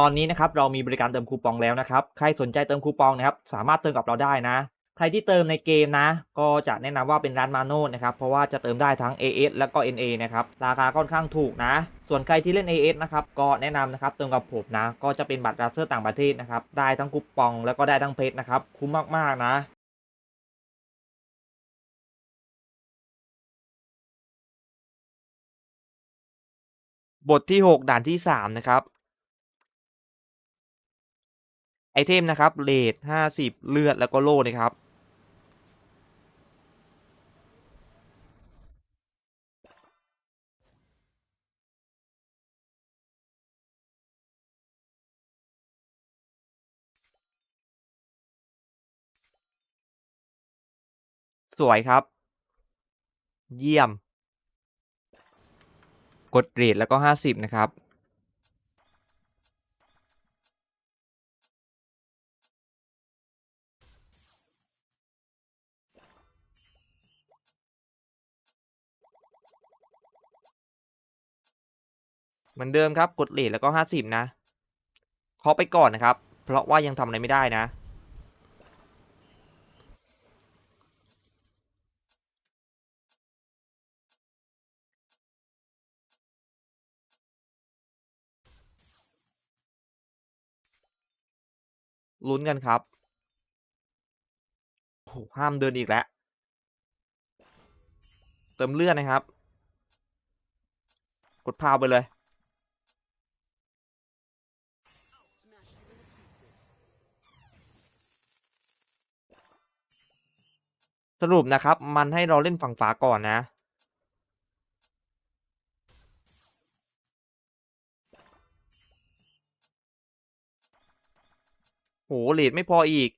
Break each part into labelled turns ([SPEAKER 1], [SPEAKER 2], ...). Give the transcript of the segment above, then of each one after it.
[SPEAKER 1] ตอนนี้นะครับเรามีบริการเติมคูปองแล้วนะครับ ใครสนใจเติมคูปองนะครับสามารถเติมกับเราได้นะ ใครที่เติมในเกมนะ ก็จะแนะนำว่าเป็นร้านมาโน่นะครับ เพราะว่าจะเติมได้ทั้ง AS แล้วก็ NA นะครับ ราคาค่อนข้างถูกนะ ส่วนใครที่เล่น AS นะครับ ก็แนะนำนะครับเติมกับผมนะ ก็จะเป็นบัตรราเซอร์ต่างประเทศนะครับ ได้ทั้งคูปองแล้วก็ได้ทั้งเพชรนะครับ คุ้มมากๆนะบทที่ 6 ด่านที่ 3 นะครับ ไอเทมนะครับเลท50 เลือดแล้วก็โล่นะครับ สวยครับ เยี่ยม กดเรทแล้วก็ 50 นะครับ เหมือนเดิมครับกดเลทแล้วก็50นะเคาะไปก่อนนะครับ เพราะว่ายังทำอะไรไม่ได้นะ ลุ้นกันครับโอ้ห้ามเดินอีกแล้ว เติมเลือดนะครับ กดพาวไปเลย สรุปนะครับ มันให้เราเล่นฝั่งฝาก่อนนะ โหเลทไม่พออีก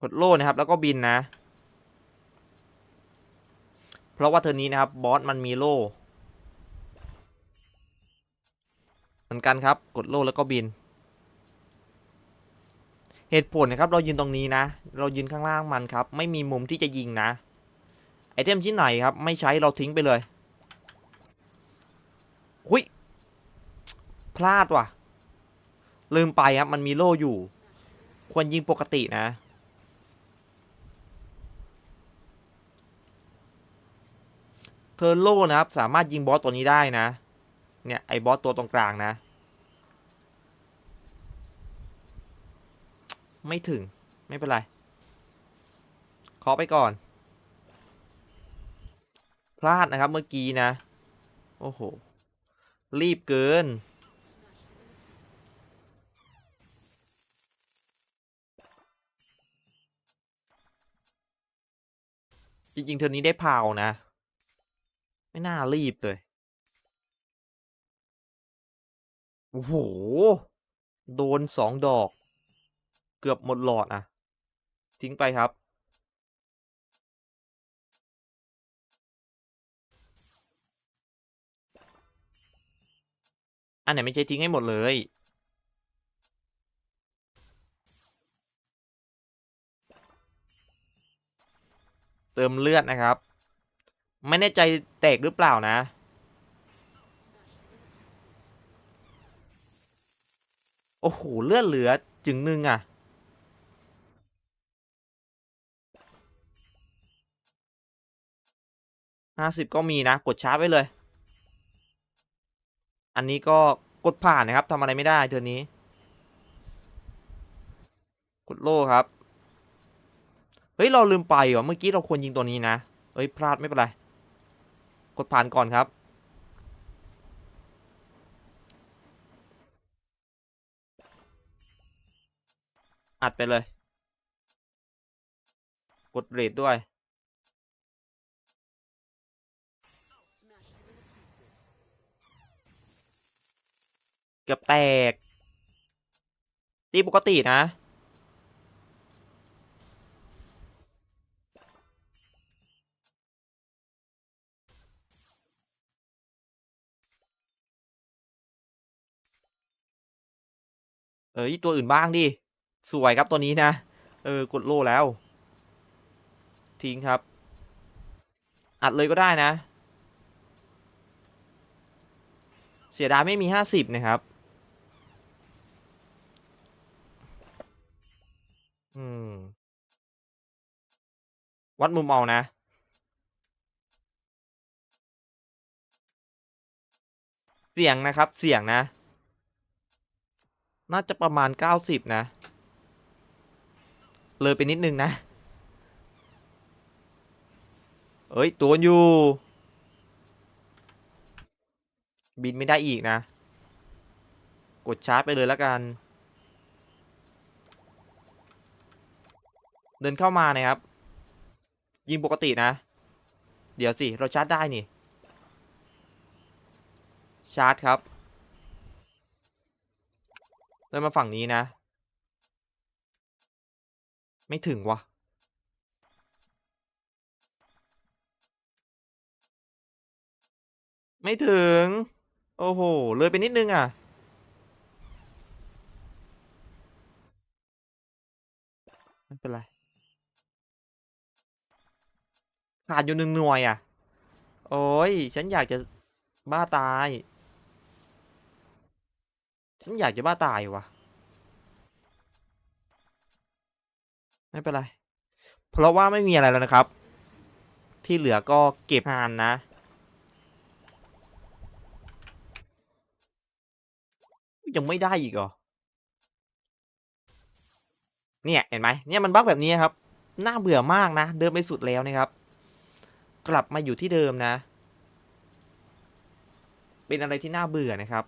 [SPEAKER 1] กดโล่นะครับ แล้วก็บินนะ เพราะว่าเทอนี้นะครับ บอสมันมีโล่ เหมือนกันครับ กดโล่แล้วก็บิน เหตุผลนะครับ เรายืนตรงนี้นะ เรายืนข้างล่างมันครับ ไม่มีมุมที่จะยิงนะ ไอเทมชิ้นไหนครับ ไม่ใช้เราทิ้งไปเลยหุยพลาดว่ะ ลืมไปครับ มันมีโล่อยู่ ควรยิงปกตินะเทอร์โล่นะครับ สามารถยิงบอสตัวนี้ได้นะ เนี่ยไอ้บอสตัวตรงกลางนะ ไม่ถึงไม่เป็นไร ขอไปก่อน พลาดนะครับเมื่อกี้นะ โอ้โห รีบเกิน จริงๆเทอนี้ได้พาวนะ ไม่น่ารีบเลย โอ้โห โดนสองดอก เกือบหมดหลอดอะ ทิ้งไปครับ อันไหนไม่ใช่ทิ้งให้หมดเลยเติมเลือดนะครับ ไม่แน่ใจแตกหรือเปล่านะ โอ้โห เลือดเหลือจึงหนึ่งอะ ห้าสิบก็มีนะ กดชาร์จไว้เลย อันนี้ก็กดผ่านนะครับทำอะไรไม่ได้เทอนี้ กดโล่ครับ เฮ้ย เราลืมไปว่ะเมื่อกี้เราควรยิงตัวนี้นะ เฮ้ย พลาดไม่เป็นไร กดผ่านก่อนครับ อัดไปเลย กดเรทด้วย เกือบแตก ตีปกตินะ เอ้ยตัวอื่นบ้างดิ สวยครับตัวนี้นะ เออกดโล่แล้ว ทิ้งครับ อัดเลยก็ได้นะ เสียดายไม่มีห้าสิบนะครับ อืม วัดมุมเอานะเสี่ยงนะครับ เสี่ยงนะ น่าจะประมาณเก้าสิบนะ เลยไปนิดนึงนะ เอ้ยตัวอยู่ บินไม่ได้อีกนะ กดชาร์จไปเลยแล้วกัน เดินเข้ามานะครับ ยิงปกตินะ เดี๋ยวสิ เราชาร์จได้นี่ ชาร์จครับเดินมาฝั่งนี้นะ ไม่ถึงวะไม่ถึง โอ้โห เลยไปนิดนึงอะ ไม่เป็นไร ขาดอยู่หนึ่งหน่วยอะ โอ้ย ฉันอยากจะบ้าตาย ฉันอยากจะบ้าตายวะ ไม่เป็นไร เพราะว่าไม่มีอะไรแล้วนะครับ ที่เหลือก็เก็บหานนะ ยังไม่ได้อีกเหรอ เนี่ยเห็นไหมเนี่ยมันบั๊กแบบนี้ครับ น่าเบื่อมากนะ เดินไปสุดแล้วนะครับ กลับมาอยู่ที่เดิมนะ เป็นอะไรที่น่าเบื่อนะครับ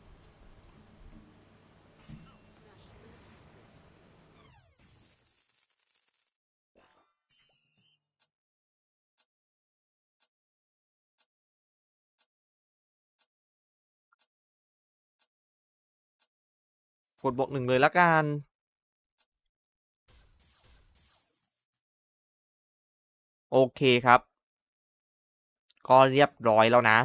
[SPEAKER 1] กดบวกหนึ่งเลยละกันโอเคครับ ก็เรียบร้อยแล้วนะ